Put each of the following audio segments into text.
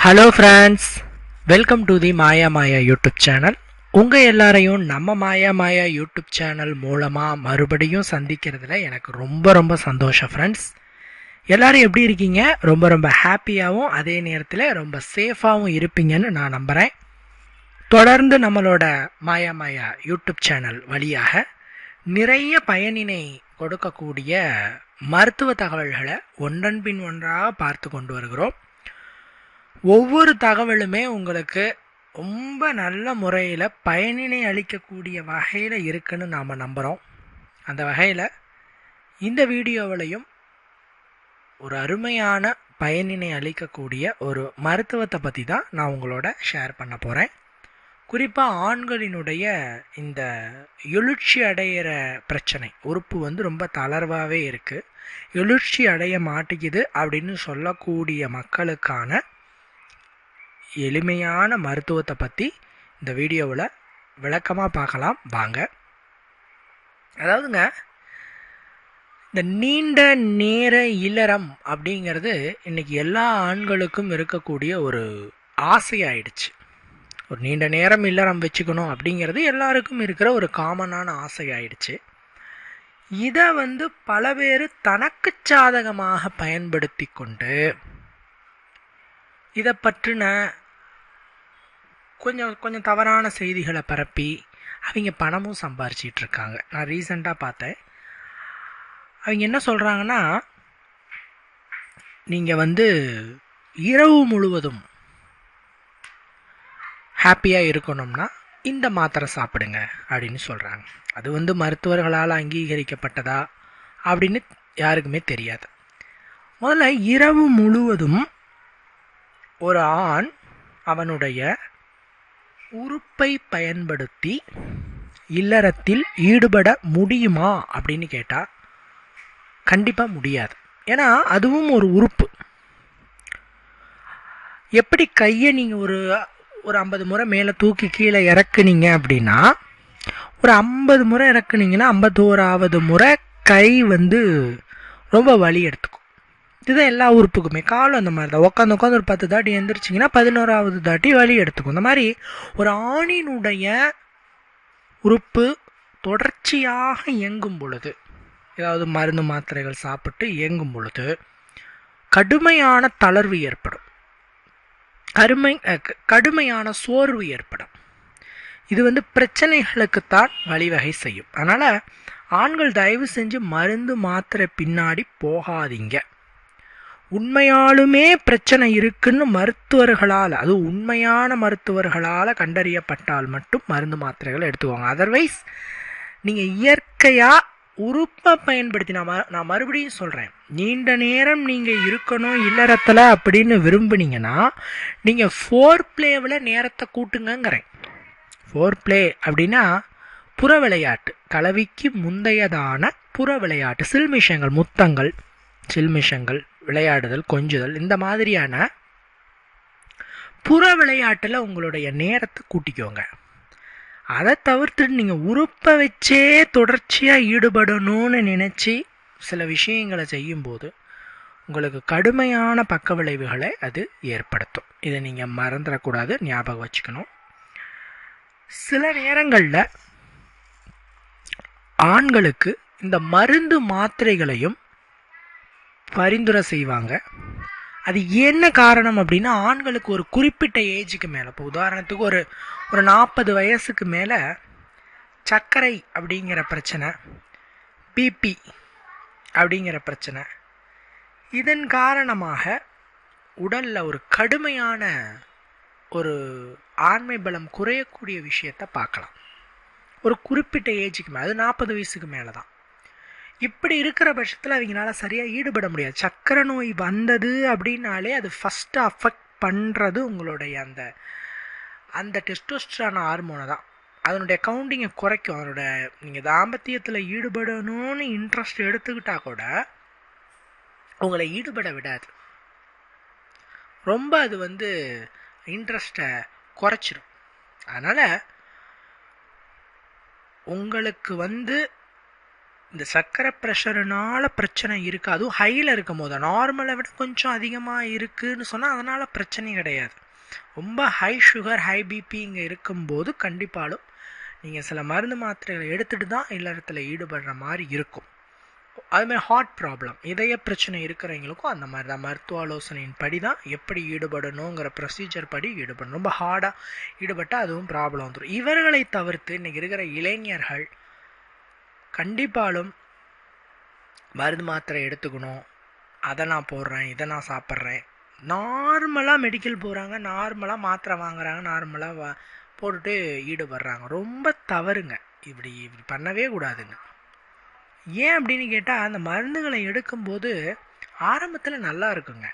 Hello friends welcome to the Maya Maya YouTube channel உங்கள் எல்லாரையும் நம்ம மாயா மாயா யூடியூப் சேனல் மூலமாக மறுபடியும் சந்திக்கிறதுல எனக்கு ரொம்ப ரொம்ப சந்தோஷம் ஃப்ரெண்ட்ஸ் எல்லோரும் எப்படி இருக்கீங்க? ரொம்ப ரொம்ப ஹாப்பியாகவும் அதே நேரத்தில் ரொம்ப சேஃபாகவும் இருப்பீங்கன்னு நான் நம்புகிறேன் தொடர்ந்து நம்மளோட மாயா மாயா யூடியூப் சேனல் வழியாக நிறைய பயனினை கொடுக்கக்கூடிய மருத்துவ தகவல்களை ஒன்றன் பின் ஒன்றாக பார்த்து கொண்டு வருகிறோம். ஒவ்வொரு தகவலுமே உங்களுக்கு ரொம்ப நல்ல முறையில் பயனினை அளிக்கக்கூடிய வகையில் இருக்குன்னு நாம் நம்புகிறோம் அந்த வகையில் இந்த வீடியோவிலையும் ஒரு அருமையான பயனினை அளிக்கக்கூடிய ஒரு மருத்துவத்தை பற்றி தான் நான் உங்களோட ஷேர் பண்ண போகிறேன் குறிப்பாக ஆண்களினுடைய இந்த எழுச்சி அடையிற பிரச்சனை உறுப்பு வந்து ரொம்ப தளர்வாகவே இருக்குது எழுச்சி அடைய மாட்டேங்குது அப்படின்னு சொல்லக்கூடிய மக்களுக்கான எளிமையான மருத்துவத்தை பற்றி இந்த வீடியோவில் விளக்கமாக பார்க்கலாம். வாங்க. அதாவதுங்க இந்த நீண்ட நேர இல்லறம் அப்படிங்கிறது இன்றைக்கி எல்லா ஆண்களுக்கும் இருக்கக்கூடிய ஒரு ஆசையாயிடுச்சு. ஒரு நீண்ட நேரம் இல்லறம் வச்சுக்கணும் அப்படிங்கிறது எல்லாருக்கும் இருக்கிற ஒரு காமனான ஆசையாயிடுச்சு. இதை வந்து பல பேர் தனக்கு சாதகமாக பயன்படுத்தி கொண்டு இதை பற்றின கொஞ்சம் கொஞ்சம் தவறான செய்திகளை பரப்பி அவங்க பணமும் சம்பாரிச்சிட்டு இருக்காங்க. நான் ரீசண்டாக பார்த்தேன். அவங்க என்ன சொல்கிறாங்கன்னா நீங்கள் வந்து இரவு முழுவதும் ஹாப்பியாக இருக்கணும்னா இந்த மாத்திரை சாப்பிடுங்க அப்படின்னு சொல்கிறாங்க அது வந்து மருத்துவர்களால் அங்கீகரிக்கப்பட்டதா அப்படின்னு யாருக்குமே தெரியாது. முதல்ல இரவு முழுவதும் ஒரு ஆண் அவனுடைய உறுப்பை பயன்படுத்தி இல்லறத்தில் ஈடுபட முடியுமா அப்படின்னு கேட்டால் கண்டிப்பாக முடியாது. ஏன்னா அதுவும் ஒரு உறுப்பு. எப்படி கையை நீங்கள் ஒரு ஒரு ஐம்பது முறை மேலே தூக்கி கீழே இறக்குனீங்க அப்படின்னா ஒரு ஐம்பது முறை இறக்குனீங்கன்னா ஐம்பத்தோராவது முறை கை வந்து ரொம்ப வலி எடுத்துக்கும். இதுதான் எல்லா உறுப்புக்குமே. காலம் அந்த மாதிரி தான் உட்காந்து உட்காந்து ஒரு பத்து தாட்டி எழுந்திரிச்சிங்கன்னா பதினோராவது தாட்டி வலி எடுத்துக்கும். இந்த மாதிரி ஒரு ஆணினுடைய உறுப்பு தொடர்ச்சியாக இயங்கும் பொழுது ஏதாவது மருந்து மாத்திரைகள் சாப்பிட்டு இயங்கும் பொழுது கடுமையான தளர்வு ஏற்படும். கருமை கடுமையான சோர்வு ஏற்படும். இது வந்து பிரச்சனைகளுக்குத்தான் வழிவகை செய்யும். அதனால் ஆண்கள் தயவு செஞ்சு மருந்து மாத்திரை பின்னாடி போகாதீங்க. உண்மையாலுமே பிரச்சனை இருக்குன்னு மருத்துவர்களால் அது உண்மையான மருத்துவர்களால் கண்டறியப்பட்டால் மட்டும் மருந்து மாத்திரைகளை எடுத்துக்கோங்க. அதர்வைஸ் நீங்கள் இயற்கையாக உறுப்பை பயன்படுத்தி நான் நான் மறுபடியும் சொல்கிறேன் நீண்ட நேரம் நீங்கள் இருக்கணும் இல்லறத்தில் அப்படின்னு விரும்புனீங்கன்னா நீங்கள் ஃபோர் பிளேவில் நேரத்தை கூட்டுங்கங்கிறேன். ஃபோர் பிளே அப்படின்னா புற விளையாட்டு கலவிக்கு முந்தையதான புற விளையாட்டு சில்மிஷங்கள் முத்தங்கள் சில்மிஷங்கள் விளையாடுதல் கொஞ்சுதல் இந்த மாதிரியான புற விளையாட்டில் உங்களுடைய நேரத்தை கூட்டிக்கோங்க. அதை தவிர்த்துட்டு நீங்கள் உறுப்பை வச்சே தொடர்ச்சியாக ஈடுபடணும்னு நினச்சி சில விஷயங்களை செய்யும்போது உங்களுக்கு கடுமையான பக்க விளைவுகளை அது ஏற்படுத்தும். இதை நீங்கள் மறந்துடக்கூடாது ஞாபகம் வச்சுக்கணும். சில நேரங்களில் ஆண்களுக்கு இந்த மருந்து மாத்திரைகளையும் பரிந்துரை செய்வாங்க. அது என்ன காரணம் அப்படின்னா ஆண்களுக்கு ஒரு குறிப்பிட்ட ஏஜுக்கு மேலே இப்போ உதாரணத்துக்கு ஒரு ஒரு நாற்பது வயசுக்கு மேலே சர்க்கரை அப்படிங்கிற பிரச்சனை பிபி அப்படிங்கிற பிரச்சனை இதன் காரணமாக உடலில் ஒரு கடுமையான ஒரு ஆண்மை பலம் குறையக்கூடிய விஷயத்தை பார்க்கலாம். ஒரு குறிப்பிட்ட ஏஜுக்கு மேலே அது நாற்பது வயசுக்கு மேலே தான் இப்படி இருக்கிற பட்சத்தில் அவங்களால சரியாக ஈடுபட முடியாது. சக்கரை நோய் வந்தது அப்படின்னாலே அது ஃபஸ்ட்டு அஃபெக்ட் பண்ணுறது உங்களுடைய அந்த அந்த டெஸ்டோஸ்ட்ரான ஹார்மோனை தான். அதனுடைய கவுண்டிங்கை குறைக்கும். அதனோட நீங்கள் தாம்பத்தியத்தில் ஈடுபடணும்னு இன்ட்ரெஸ்ட் எடுத்துக்கிட்டால் கூட உங்களை ஈடுபட விடாது. ரொம்ப அது வந்து இன்ட்ரெஸ்ட்டை குறைச்சிரும். அதனால் உங்களுக்கு வந்து இந்த சர்க்கரை ப்ரெஷருனால பிரச்சனை இருக்குது அதுவும் ஹையில் இருக்கும் போது. நார்மலை விட கொஞ்சம் அதிகமாக இருக்குதுன்னு சொன்னால் அதனால் பிரச்சனை கிடையாது. ரொம்ப ஹை சுகர் ஹை பிபி இங்கே இருக்கும்போது கண்டிப்பாலும் நீங்கள் சில மருந்து மாத்திரைகளை எடுத்துகிட்டு தான் இல்லறத்தில் ஈடுபடுற மாதிரி இருக்கும். அதுமாதிரி ஹார்ட் ப்ராப்ளம் இதய பிரச்சனை இருக்கிறவங்களுக்கும் அந்த மாதிரி தான். மருத்துவ ஆலோசனையின் படி தான் எப்படி ஈடுபடணுங்கிற ப்ரொசீஜர் படி ஈடுபடணும். ரொம்ப ஹார்டாக ஈடுபட்டால் அதுவும் ப்ராப்ளம் வந்துடும் இவர்களை தவிர்த்து இன்றைக்கி இருக்கிற இளைஞர்கள் கண்டிப்பாலும் மருந்து மாத்திரை எடுத்துக்கணும். அதை நான் போடுறேன் இதை நான் சாப்பிட்றேன். நார்மலாக மெடிக்கல் போகிறாங்க நார்மலாக மாத்திரை வாங்குறாங்க நார்மலாக வா போட்டுட்டு ஈடுபடுறாங்க. ரொம்ப தவறுங்க. இப்படி இப்படி பண்ணவே கூடாதுங்க. ஏன் அப்படின்னு கேட்டால் அந்த மருந்துகளை எடுக்கும்போது ஆரம்பத்தில் நல்லா இருக்குங்க.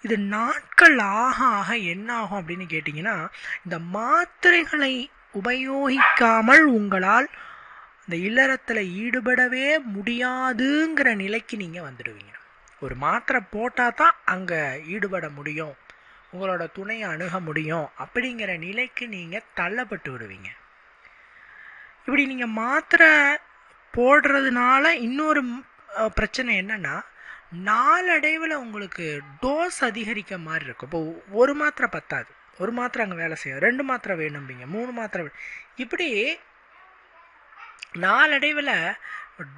இது நாட்கள் ஆக ஆக என்ன ஆகும் அப்படின்னு கேட்டிங்கன்னா இந்த மாத்திரைகளை உபயோகிக்காமல் உங்களால் இந்த இல்லறத்தில் ஈடுபடவே முடியாதுங்கிற நிலைக்கு நீங்கள் வந்துடுவீங்க. ஒரு மாத்திரை போட்டால் தான் அங்கே ஈடுபட முடியும். உங்களோட துணையை அணுக முடியும். அப்படிங்கிற நிலைக்கு நீங்கள் தள்ளப்பட்டு விடுவீங்க. இப்படி நீங்கள் மாத்திரை போடுறதுனால இன்னொரு பிரச்சனை என்னென்னா நாளடைவில் உங்களுக்கு டோஸ் அதிகரிக்க மாதிரி இருக்கும். இப்போ ஒரு மாத்திரை பத்தாது. ஒரு மாத்திரை அங்கே வேலை செய்யும் ரெண்டு மாத்திரை வேணும்பீங்க. மூணு மாத்திரை இப்படி நாளடைவில்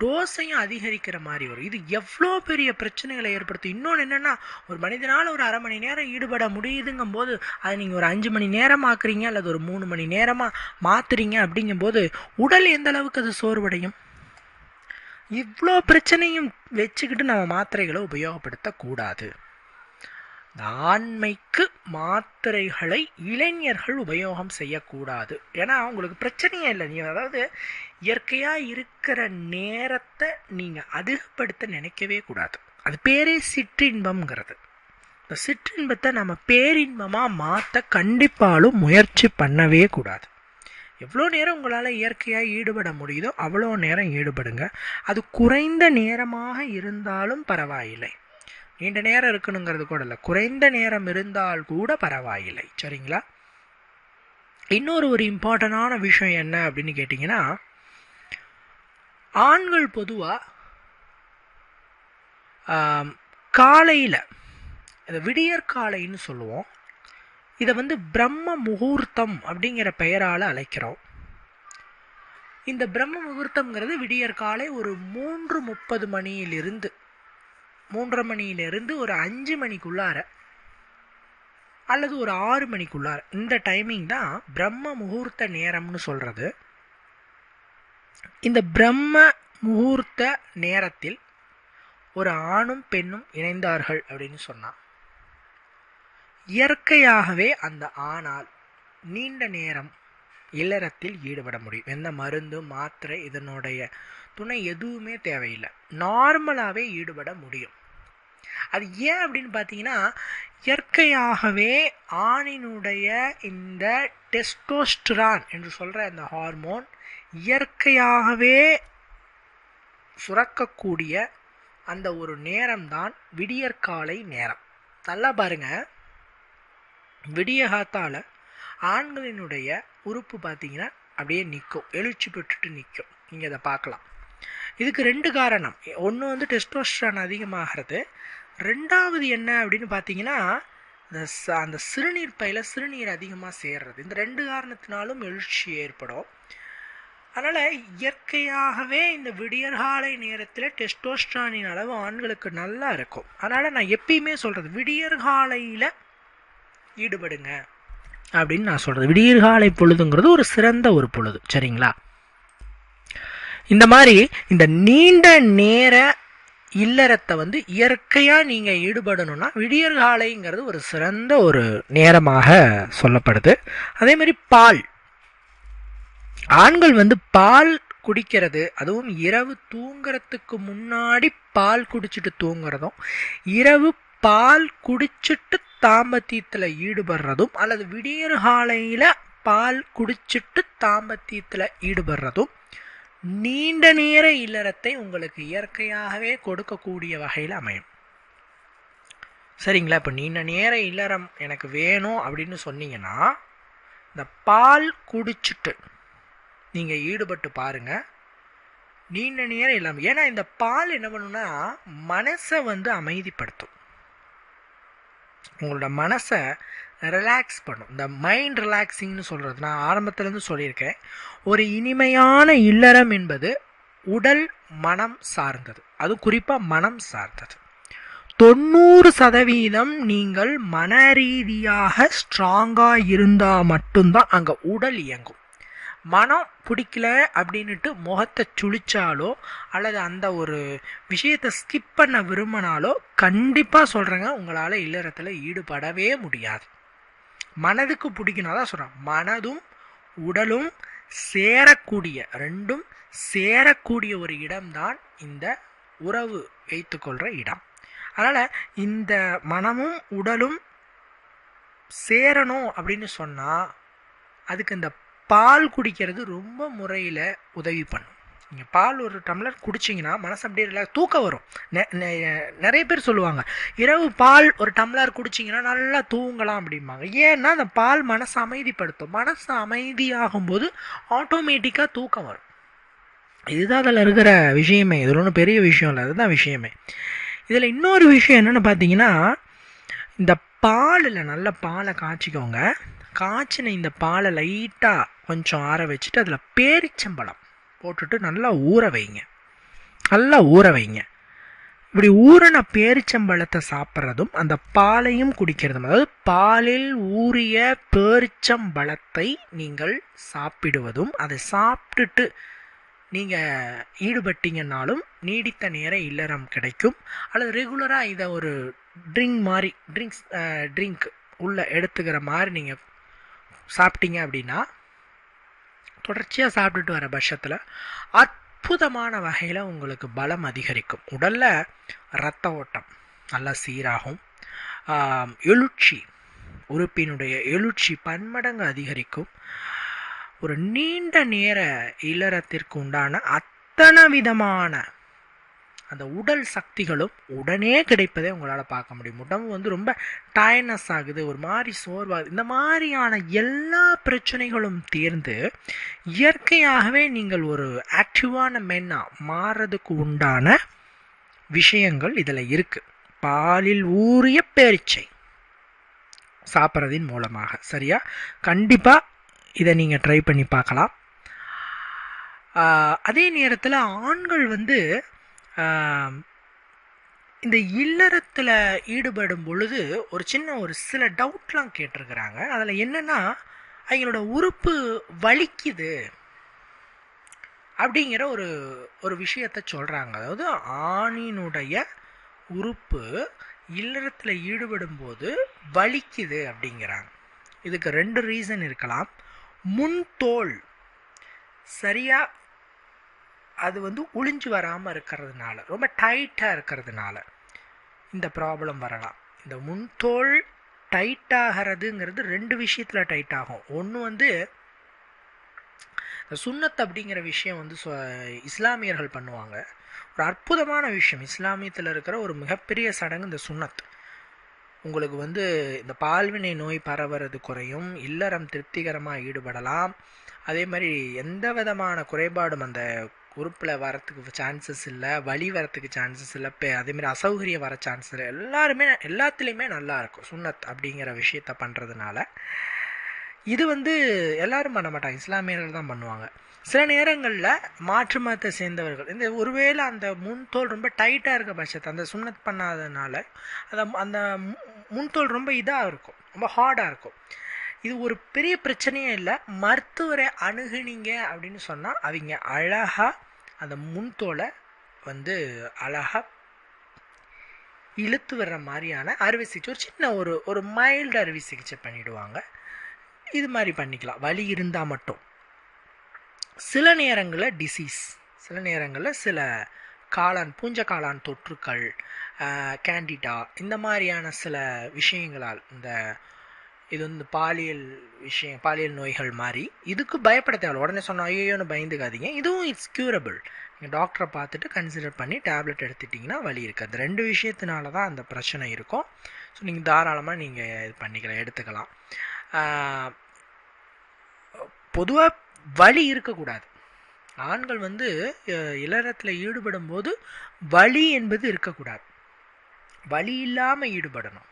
டோஸையும் அதிகரிக்கிற மாதிரி வரும். இது எவ்வளோ பெரிய பிரச்சனைகளை ஏற்படுத்தும். இன்னொன்று என்னென்னா ஒரு மனிதனால் ஒரு அரை மணி நேரம் ஈடுபட முடியுதுங்கும் போது அதை நீங்கள் ஒரு அஞ்சு மணி நேரம் ஆக்குறீங்க அல்லது ஒரு மூணு மணி நேரமாக மாற்றுறீங்க அப்படிங்கும்போது உடல் எந்த அளவுக்கு அது சோர்வடையும்? இவ்வளோ பிரச்சனையும் வச்சுக்கிட்டு நம்ம மாத்திரைகளை உபயோகப்படுத்தக்கூடாது. ஆண்மைக்கு மாத்திரைகளை இளைஞர்கள் உபயோகம் செய்யக்கூடாது. ஏன்னா அவங்களுக்கு பிரச்சனையே இல்லை. நீ அதாவது இயற்கையாக இருக்கிற நேரத்தை நீங்கள் அதிகப்படுத்த நினைக்கவே கூடாது. அது பேரே சிற்றின்பம்ங்கிறது. இந்த சிற்றின்பத்தை நம்ம பேரின்பமாக மாற்ற கண்டிப்பாலும் முயற்சி பண்ணவே கூடாது. எவ்வளோ நேரம் உங்களால் இயற்கையாக ஈடுபட முடியுதோ அவ்வளோ நேரம் ஈடுபடுங்க. அது குறைந்த நேரமாக இருந்தாலும் பரவாயில்லை. நீண்ட நேரம் இருக்கணுங்கிறது கூட இல்லை. குறைந்த நேரம் இருந்தால் கூட பரவாயில்லை. சரிங்களா? இன்னொரு ஒரு இம்பார்ட்டண்டான விஷயம் என்ன அப்படின்னு கேட்டிங்கன்னா ஆண்கள் பொதுவாக காலையில் இந்த விடியற்காலைன்னு சொல்லுவோம். இதை வந்து பிரம்ம முகூர்த்தம் அப்படிங்கிற பெயரால் அழைக்கிறோம். இந்த பிரம்ம முகூர்த்தம்ங்கிறது விடியற்காலை ஒரு மூன்று முப்பது மணியிலிருந்து மூன்றரை மணியிலிருந்து ஒரு அஞ்சு மணிக்குள்ளார அல்லது ஒரு ஆறு மணிக்குள்ளார. இந்த டைமிங் தான் பிரம்ம முகூர்த்த நேரம்னு சொல்கிறது இந்த பிரம்ம முகூர்த்த நேரத்தில் ஒரு ஆணும் பெண்ணும் இணைந்தார்கள் அப்படின்னு சொன்னான் இயற்கையாகவே அந்த ஆணால் நீண்ட நேரம் இல்லறத்தில் ஈடுபட முடியும். எந்த மருந்து மாத்திரை இதனுடைய துணை எதுவுமே தேவையில்லை. நார்மலாகவே ஈடுபட முடியும். அது ஏன் அப்படின்னு பார்த்தீங்கன்னா இயற்கையாகவே ஆணினுடைய இந்த டெஸ்டோஸ்ட்ரான் என்று சொல்கிற இந்த ஹார்மோன் இயற்கையாகவே சுரக்கக்கூடிய அந்த ஒரு நேரம்தான் விடியற்காலை நேரம். நல்லா பாருங்க. விடியகாத்தால் ஆண்களினுடைய உறுப்பு பார்த்தீங்கன்னா அப்படியே நிற்கும் எழுச்சி பெற்றுட்டு நிற்கும் நீங்கள் அதை பார்க்கலாம். இதுக்கு ரெண்டு காரணம். ஒன்று வந்து டெஸ்டோஸ்ட்ரான் அதிகமாகிறது. ரெண்டாவது என்ன அப்படின்னு பார்த்தீங்கன்னா இந்த அந்த சிறுநீர் பையில் சிறுநீர் அதிகமாக சேர்றது. இந்த ரெண்டு காரணத்தினாலும் எழுச்சி ஏற்படும். அதனால் இயற்கையாகவே இந்த விடியற்காலை நேரத்தில் டெஸ்டோஸ்ட்ரானின் அளவு ஆண்களுக்கு நல்லா இருக்கும். அதனால் நான் எப்பயுமே சொல்கிறது விடியற்காலையில் ஈடுபடுங்க அப்படின்னு நான் சொல்கிறது விடியற்காலை பொழுதுங்கிறது ஒரு சிறந்த ஒரு பொழுது சரிங்களா? இந்த மாதிரி இந்த நீண்ட நேர இல்லறத்தை வந்து இயற்கையாக நீங்கள் ஈடுபடணும்னா விடியற்காலைங்கிறது ஒரு சிறந்த ஒரு நேரமாக சொல்லப்படுது. அதே மாதிரி பால். ஆண்கள் வந்து பால் குடிக்கிறது அதுவும் இரவு தூங்குறதுக்கு முன்னாடி பால் குடிச்சிட்டு தூங்குறதும் இரவு பால் குடிச்சிட்டு தாம்பத்தியத்தில் ஈடுபடுறதும் அல்லது விடியற் காலையில் பால் குடிச்சிட்டு தாம்பத்தியத்தில் ஈடுபடுறதும் நீண்ட நேர இல்லறத்தை உங்களுக்கு இயற்கையாகவே கொடுக்கக்கூடிய வகையில் அமையும். சரிங்களா? இப்போ நீண்ட நேர இல்லறம் எனக்கு வேணும் அப்படின்னு சொன்னீங்கன்னா இந்த பால் குடிச்சிட்டு நீங்கள் ஈடுபட்டு பாருங்கள் நீண்ட நேரம் இல்லாமல் ஏன்னா இந்த பால் என்ன பண்ணுன்னா மனசை வந்து அமைதிப்படுத்தும். உங்களோட மனசை ரிலாக்ஸ் பண்ணும். இந்த மைண்ட் ரிலாக்ஸிங்னு சொல்கிறது நான் ஆரம்பத்துலேருந்து சொல்லியிருக்கேன். ஒரு இனிமையான இல்லறம் என்பது உடல் மனம் சார்ந்தது. அது குறிப்பாக மனம் சார்ந்தது. தொண்ணூறு சதவீதம் நீங்கள் மன ரீதியாக ஸ்ட்ராங்காக இருந்தால் மட்டும்தான் அங்கே உடல் இயங்கும். மனம் பிடிக்கல அப்படின்ட்டு முகத்தை சுழிச்சாலோ அல்லது அந்த ஒரு விஷயத்தை ஸ்கிப் பண்ண விரும்பினாலோ கண்டிப்பாக சொல்கிறேங்க உங்களால் இல்லறத்தில் ஈடுபடவே முடியாது. மனதுக்கு பிடிக்கணும் தான் சொல்கிறேன் மனதும் உடலும் சேரக்கூடிய ரெண்டும் சேரக்கூடிய ஒரு இடம்தான் இந்த உறவு வைத்துக்கொள்கிற இடம். அதனால் இந்த மனமும் உடலும் சேரணும் அப்படின்னு சொன்னால் அதுக்கு இந்த பால் குடிக்கிறது ரொம்ப முறையில் உதவி பண்ணும். நீங்கள் பால் ஒரு டம்ளர் குடிச்சிங்கன்னா மனசு அப்படியே ரிலாக்ஸ் தூக்கம் வரும். நிறைய பேர் சொல்லுவாங்க இரவு பால் ஒரு டம்ளர் குடிச்சிங்கன்னா நல்லா தூங்கலாம் அப்படிம்பாங்க. ஏன்னா அந்த பால் மனசை அமைதிப்படுத்தும். மனசு அமைதியாகும்போது ஆட்டோமேட்டிக்காக தூக்கம் வரும். இதுதான் அதில் இருக்கிற விஷயமே. இதில் ஒன்றும் பெரிய விஷயம் இல்லை. அதுதான் விஷயமே. இதில் இன்னொரு விஷயம் என்னென்னு பார்த்தீங்கன்னா இந்த பாலில் நல்ல பாலை காய்ச்சிக்கோங்க. காய்ச்சின இந்த பாலை லைட்டாக கொஞ்சம் ஆற வச்சுட்டு அதில் பேரிச்சம்பழம் போட்டுட்டு நல்லா ஊற வைங்க. நல்லா ஊற வைங்க. இப்படி ஊறின பேரிச்சம்பழத்தை சாப்பிட்றதும் அந்த பாலையும் குடிக்கிறதும் அதாவது பாலில் ஊறிய பேரிச்சம்பழத்தை நீங்கள் சாப்பிடுவதும் அதை சாப்பிட்டுட்டு நீங்கள் ஈடுபட்டீங்கன்னாலும் நீடித்த நேர இல்லறம் கிடைக்கும். அல்லது ரெகுலராக இதை ஒரு ட்ரிங்க் மாதிரி ட்ரிங்க்ஸ் ட்ரிங்க் உள்ளே எடுத்துக்கிற மாதிரி நீங்கள் சாப்பிட்டீங்க அப்படின்னா தொடர்ச்சியாக சாப்பிட்டுட்டு வர பட்சத்தில் அற்புதமான வகையில் உங்களுக்கு பலம் அதிகரிக்கும். உடலில் ரத்த ஓட்டம் நல்லா சீராகும். எழுச்சி உறுப்பினுடைய எழுச்சி பன்மடங்கு அதிகரிக்கும். ஒரு நீண்ட நேர இல்லறத்திற்கு உண்டான அத்தனை விதமான அந்த உடல் சக்திகளும் உடனே கிடைப்பதை உங்களால் பார்க்க முடியும். உடம்பு வந்து ரொம்ப டயர்னஸ் ஆகுது ஒரு மாதிரி சோர்வாகுது இந்த மாதிரியான எல்லா பிரச்சனைகளும் தீர்ந்து இயற்கையாகவே நீங்கள் ஒரு ஆக்டிவான மென்னாக மாறுறதுக்கு உண்டான விஷயங்கள் இதில் இருக்குது பாலில் ஊறிய பேரிச்சை சாப்பிட்றதின் மூலமாக. சரியா? கண்டிப்பாக இதை நீங்கள் ட்ரை பண்ணி பார்க்கலாம். அதே நேரத்தில் ஆண்கள் வந்து இந்த இல்லறத்தில் ஈடுபடும் பொழுது ஒரு சின்ன ஒரு சில டவுட்லாம் கேட்டிருக்கிறாங்க. அதில் என்னென்னா அவங்களோட உறுப்பு வலிக்குது அப்படிங்கிற ஒரு ஒரு விஷயத்த சொல்கிறாங்க அதாவது ஆணினுடைய உறுப்பு இல்லறத்தில் ஈடுபடும் போது வலிக்குது அப்படிங்கிறாங்க. இதுக்கு ரெண்டு ரீசன் இருக்கலாம். முன்தோல் சரியாக அது வந்து ஒளிஞ்சு வராமல் இருக்கிறதுனால ரொம்ப டைட்டாக இருக்கிறதுனால இந்த ப்ராப்ளம் வரலாம். இந்த முன்தோல் டைட் ஆகிறதுங்கிறது ரெண்டு விஷயத்தில் டைட் ஆகும். ஒன்று வந்து இந்த சுண்ணத் அப்படிங்கிற விஷயம் வந்து இஸ்லாமியர்கள் பண்ணுவாங்க. ஒரு அற்புதமான விஷயம். இஸ்லாமியத்தில் இருக்கிற ஒரு மிகப்பெரிய சடங்கு இந்த சுண்ணத் உங்களுக்கு வந்து இந்த பால்வினை நோய் பரவுறது குறையும் இல்லறம் திருப்திகரமாக ஈடுபடலாம். அதே மாதிரி எந்த விதமான குறைபாடும் அந்த உறுப்பில் வரத்துக்கு சான்சஸ் இல்லை வழி வரத்துக்கு சான்சஸ் இல்லை இப்போ அதேமாதிரி அசௌகரியம் வர சான்சஸ் இல்லை. எல்லாருமே எல்லாத்துலேயுமே நல்லாயிருக்கும் சுண்ணத் அப்படிங்கிற விஷயத்த பண்ணுறதுனால இது வந்து எல்லாரும் பண்ண மாட்டாங்க இஸ்லாமியர்கள் தான் பண்ணுவாங்க. சில நேரங்களில் மாற்று மதத்தை சேர்ந்தவர்கள் இந்த ஒருவேளை அந்த முன்தோல் ரொம்ப டைட்டாக இருக்க பட்சத்தை அந்த சுண்ணத் பண்ணாததுனால அந்த அந்த முன்தோல் ரொம்ப இதாக இருக்கும் ரொம்ப ஹார்டாக இருக்கும். இது ஒரு பெரிய பிரச்சனையே இல்லை. மருத்துவரை அணுகுனீங்க அப்படின்னு சொன்னால் அவங்க அழகாக அந்த முன்தோலை வந்து அழகாக இழுத்து வர்ற மாதிரியான அறுவை சிகிச்சை ஒரு சின்ன ஒரு ஒரு மைல்டு அறுவை சிகிச்சை பண்ணிவிடுவாங்க இது மாதிரி பண்ணிக்கலாம். வலி இருந்தால் மட்டும். சில நேரங்களில் டிசீஸ் சில நேரங்களில் சில காளான் பூஞ்ச காளான் தொற்றுக்கள் கேண்டிடா இந்த மாதிரியான சில விஷயங்களால் இந்த இது வந்து பாலியல் விஷயம் பாலியல் நோய்கள் மாதிரி இதுக்கு பயப்பட தேவை உடனே சொன்னால் ஐயோன்னு பயந்துக்காதீங்க. இதுவும் இட்ஸ் க்யூரபிள் நீங்கள் டாக்டரை பார்த்துட்டு கன்சிடர் பண்ணி டேப்லெட் எடுத்துட்டிங்கன்னா வலி இருக்குது. அந்த ரெண்டு விஷயத்தினால தான் அந்த பிரச்சனை இருக்கும். ஸோ நீங்கள் தாராளமாக நீங்கள் இது பண்ணிக்கலாம் எடுத்துக்கலாம். பொதுவாக வலி இருக்கக்கூடாது. ஆண்கள் வந்து இளறத்தில் ஈடுபடும் போது வலி என்பது இருக்கக்கூடாது. வலி இல்லாமல் ஈடுபடணும்.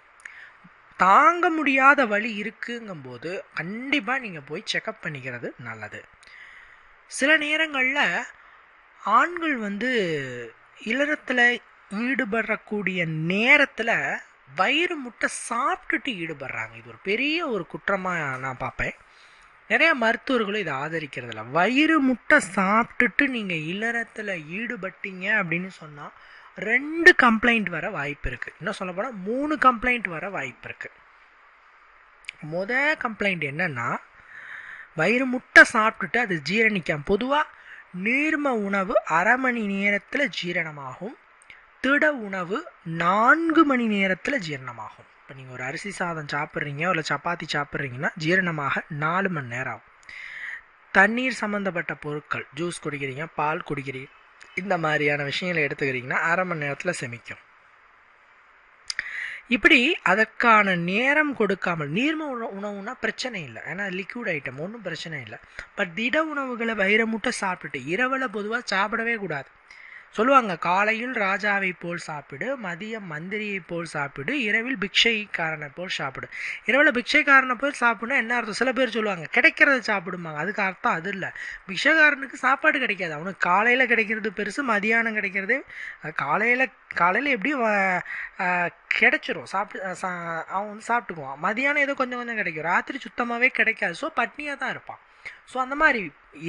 தாங்க முடியாத வழி இருக்குங்கும்போது கண்டிப்பாக நீங்கள் போய் செக்கப் பண்ணிக்கிறது நல்லது. சில நேரங்களில் ஆண்கள் வந்து இல்லறத்தில் ஈடுபடக்கூடிய நேரத்தில் வயிறு முட்டை சாப்பிட்டுட்டு ஈடுபடுறாங்க. இது ஒரு பெரிய ஒரு குற்றமாக நான் பார்ப்பேன். நிறைய மருத்துவர்களும் இதை ஆதரிக்கிறதில்ல. வயிறு முட்டை சாப்பிட்டுட்டு நீங்கள் இல்லறத்தில் ஈடுபட்டீங்க அப்படின்னு சொன்னால் ரெண்டு கம்ப்ளைண்ட் வர வாய்ப்பு இருக்குது இன்னும் சொல்ல போனால் மூணு கம்ப்ளைண்ட் வர வாய்ப்பு இருக்குது முத கம்ப்ளைண்ட் என்னென்னா வயிறு முட்டை சாப்பிட்டுட்டு அது ஜீரணிக்காம பொதுவாக நீர்ம உணவு அரை மணி நேரத்தில் ஜீரணமாகும். திட உணவு நான்கு மணி நேரத்தில் ஜீரணமாகும். இப்போ நீங்கள் ஒரு அரிசி சாதம் சாப்பிட்றீங்க இல்லை சப்பாத்தி சாப்பிட்றீங்கன்னா ஜீரணமாக நாலு மணி நேரம் ஆகும். தண்ணீர் சம்மந்தப்பட்ட பொருட்கள் ஜூஸ் குடிக்கிறீங்க பால் குடிக்கிறீங்க இந்த மாதிரியான விஷயங்களை எடுத்துக்கிறீங்கன்னா அரை மணி நேரத்தில் செமிக்கும். இப்படி அதற்கான நேரம் கொடுக்காமல் நீர்ம உணவு உணவுனா பிரச்சனை இல்லை. ஏன்னா லிக்விட் ஐட்டம் ஒன்றும் பிரச்சனை இல்லை. பட் திட உணவுகளை வயிற சாப்பிட்டுட்டு இரவில் பொதுவாக சாப்பிடவே கூடாது. சொல்லுவாங்க காலையில் ராஜாவை போல் சாப்பிடு மதியம் மந்திரியை போல் சாப்பிடு இரவில் பிக்ஷைக்காரனை போல் சாப்பிடு. இரவில் பிக்ஷைக்காரனை போல் சாப்பிடுனா என்ன அர்த்தம்? சில பேர் சொல்லுவாங்க கிடைக்கிறத சாப்பிடுமாங்க அதுக்கு அர்த்தம் அது இல்லை. பிக்ஷைக்காரனுக்கு சாப்பாடு கிடைக்காது. அவனுக்கு காலையில் கிடைக்கிறது பெருசு மதியானம் கிடைக்கிறது காலையில் காலையில் எப்படியும் கிடைச்சிரும். சாப்பிட்டு சா- அவன் வந்து சாப்பிட்டுக்குவான். மதியானம் ஏதோ கொஞ்சம் கொஞ்சம் கிடைக்கும். ராத்திரி சுத்தமாகவே கிடைக்காது. ஸோ பட்னியாக தான் இருப்பான். ஸோ அந்த மாதிரி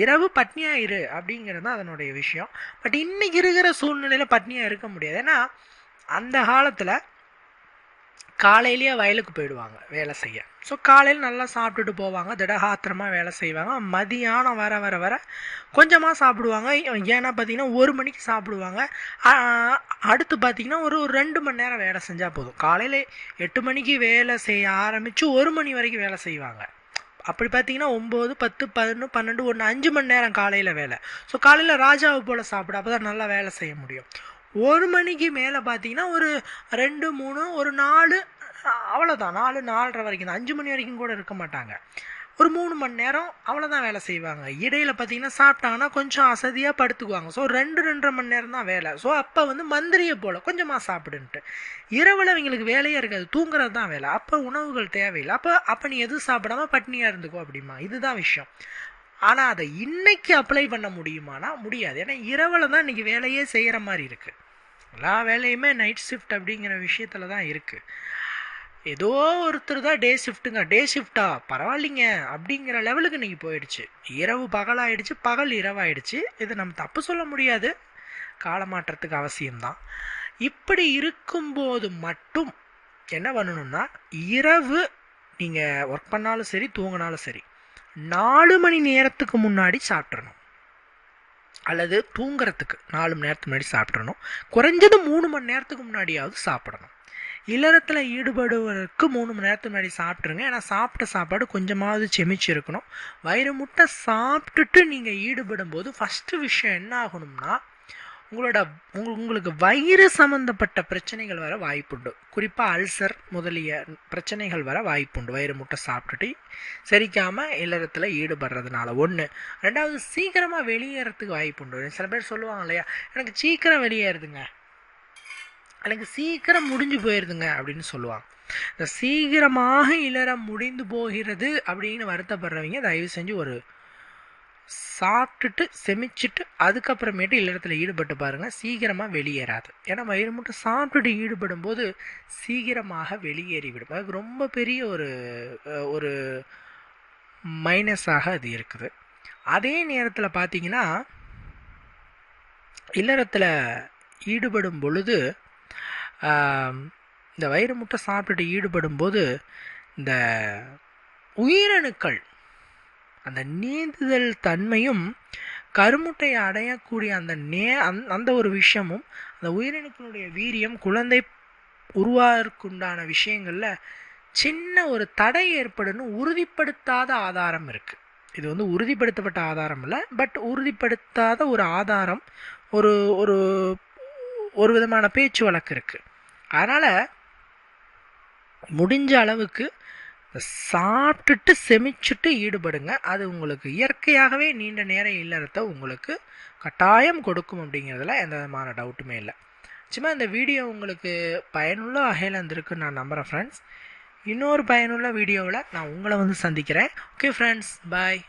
இரவு பட்னியாக இரு அப்படிங்கிறது தான் அதனுடைய விஷயம். பட் இன்றைக்கி இருக்கிற சூழ்நிலையில் பட்னியாக இருக்க முடியாது. ஏன்னா அந்த காலத்தில் காலையிலேயே வயலுக்கு போயிடுவாங்க வேலை செய்ய. ஸோ காலையில் நல்லா சாப்பிட்டுட்டு போவாங்க. திடகாத்திரமாக வேலை செய்வாங்க. மதியானம் வர வர வர கொஞ்சமாக சாப்பிடுவாங்க. ஏன்னா பார்த்தீங்கன்னா ஒரு மணிக்கு சாப்பிடுவாங்க. அடுத்து பார்த்திங்கன்னா ஒரு ஒரு ரெண்டு மணி நேரம் வேலை செஞ்சால் போதும். காலையில் எட்டு மணிக்கு வேலை செய்ய ஆரம்பித்து ஒரு மணி வரைக்கும் வேலை செய்வாங்க. அப்படி பார்த்தீங்கன்னா ஒம்பது பத்து பதினொன்று பன்னெண்டு ஒன்று அஞ்சு மணி நேரம் காலையில் வேலை. ஸோ காலையில் ராஜாவை போல் சாப்பிட அப்போ தான் நல்லா வேலை செய்ய முடியும். ஒரு மணிக்கு மேலே பார்த்தீங்கன்னா ஒரு ரெண்டு மூணு ஒரு நாலு அவ்வளோதான் நாலு நாலரை வரைக்கும் தான். அஞ்சு மணி வரைக்கும் கூட இருக்க மாட்டாங்க. ஒரு மூணு மணி நேரம் அவ்வளோதான் வேலை செய்வாங்க. இடையில் பார்த்தீங்கன்னா சாப்பிட்டாங்கன்னா கொஞ்சம் அசதியாக படுத்துக்குவாங்க. ஸோ ரெண்டு ரெண்டரை மணி நேரம் தான் வேலை. ஸோ அப்போ வந்து மந்திரியை போல் கொஞ்சமாக சாப்பிடுன்ட்டு. இரவில் அவங்களுக்கு வேலையே இருக்காது. தூங்குறது தான் வேலை. அப்போ உணவுகள் தேவையில்லை. அப்போ அப்போ நீ எதுவும் சாப்பிடாம பட்னியாக இருந்துக்கோ அப்படிமா. இதுதான் விஷயம். ஆனால் அதை இன்னைக்கு அப்ளை பண்ண முடியுமானா? முடியாது. ஏன்னா இரவில் தான் இன்றைக்கி வேலையே செய்கிற மாதிரி இருக்குது எல்லா வேலையுமே நைட் ஷிஃப்ட் அப்படிங்கிற விஷயத்தில் தான் இருக்குது ஏதோ ஒருத்தர் தான் டே ஷிஃப்ட்டுங்க டே ஷிஃப்ட்டா பரவாயில்லைங்க. அப்படிங்கிற லெவலுக்கு இன்னைக்கு போயிடுச்சு. இரவு பகலாயிடுச்சு பகல் இரவாயிடுச்சு. இது நம்ம தப்பு சொல்ல முடியாது. காலமாற்றத்துக்கு அவசியம்தான். இப்படி இருக்கும்போது மட்டும் என்ன பண்ணணும்னா இரவு நீங்கள் ஒர்க் பண்ணாலும் சரி தூங்கினாலும் சரி நாலு மணி நேரத்துக்கு முன்னாடி சாப்பிட்றணும் அல்லது தூங்குறதுக்கு நாலு மணி நேரத்துக்கு முன்னாடி சாப்பிட்றணும் குறைஞ்சது மூணு மணி நேரத்துக்கு முன்னாடியாவது சாப்பிடணும். இல்லறத்தில் ஈடுபடுவதற்கு மூணு மணி நேரத்துக்கு முன்னாடி சாப்பிட்ருங்க ஏன்னா சாப்பிட்ட சாப்பாடு கொஞ்சமாவது செமிச்சிருக்கணும். வயிறு முட்டை சாப்பிட்டுட்டு நீங்கள் ஈடுபடும் போது ஃபஸ்ட்டு விஷயம் என்ன ஆகணும்னா உங்களோட உங்களுக்கு வயிறு சம்மந்தப்பட்ட பிரச்சனைகள் வர வாய்ப்புண்டு குறிப்பாக அல்சர் முதலிய பிரச்சனைகள் வர வாய்ப்புண்டு வயிறு முட்டை சாப்பிட்டுட்டு செரிக்காமல் இல்லறத்தில் ஈடுபடுறதுனால. ஒன்று ரெண்டாவது சீக்கிரமாக வெளியேறதுக்கு வாய்ப்புண்டு சில பேர் சொல்லுவாங்க இல்லையா எனக்கு சீக்கிரம் வெளியேறுதுங்க. எனக்கு சீக்கிரம் முடிஞ்சு போயிடுதுங்க அப்படின்னு சொல்லுவாங்க. இந்த சீக்கிரமாக இல்லறம் முடிந்து போகிறது அப்படின்னு வருத்தப்படுறவங்க தயவு செஞ்சு ஒரு சாப்பிட்டுட்டு செமிச்சிட்டு அதுக்கப்புறமேட்டு இல்லறத்தில் ஈடுபட்டு பாருங்கள் சீக்கிரமாக வெளியேறாது. ஏன்னா வயிறு மட்டும் சாப்பிட்டுட்டு ஈடுபடும் போது சீக்கிரமாக வெளியேறிவிடும். அது ரொம்ப பெரிய ஒரு ஒரு மைனஸாக அது இருக்குது. அதே நேரத்தில் பார்த்தீங்கன்னா இல்லறத்தில் ஈடுபடும் பொழுது இந்த வயிறு முட்டை சாப்பிட்டுட்டு ஈடுபடும் போது இந்த உயிரணுக்கள் அந்த நீந்துதல் தன்மையும் கருமுட்டையை அடையக்கூடிய அந்த நே அந்த அந்த ஒரு விஷயமும் அந்த உயிரணுக்களுடைய வீரியம் குழந்தை உருவாருக்குண்டான விஷயங்களில் சின்ன ஒரு தடை ஏற்படுன்னு உறுதிப்படுத்தாத ஆதாரம் இருக்குது இது வந்து உறுதிப்படுத்தப்பட்ட ஆதாரம் இல்லை பட் உறுதிப்படுத்தாத ஒரு ஆதாரம் ஒரு ஒரு ஒரு விதமான பேச்சு வழக்கு இருக்குது அதனால் முடிஞ்ச அளவுக்கு சாப்பிட்டுட்டு செமிச்சுட்டு ஈடுபடுங்க. அது உங்களுக்கு இயற்கையாகவே நீண்ட நேரம் இல்லறத்தை உங்களுக்கு கட்டாயம் கொடுக்கும் அப்படிங்கிறதுல எந்த விதமான டவுட்டுமே இல்லை. சும்மா இந்த வீடியோ உங்களுக்கு பயனுள்ள வகையில் இருந்திருக்குன்னு நான் நம்புகிறேன் ஃப்ரெண்ட்ஸ் இன்னொரு பயனுள்ள வீடியோவில் நான் உங்களை வந்து சந்திக்கிறேன். Okay friends bye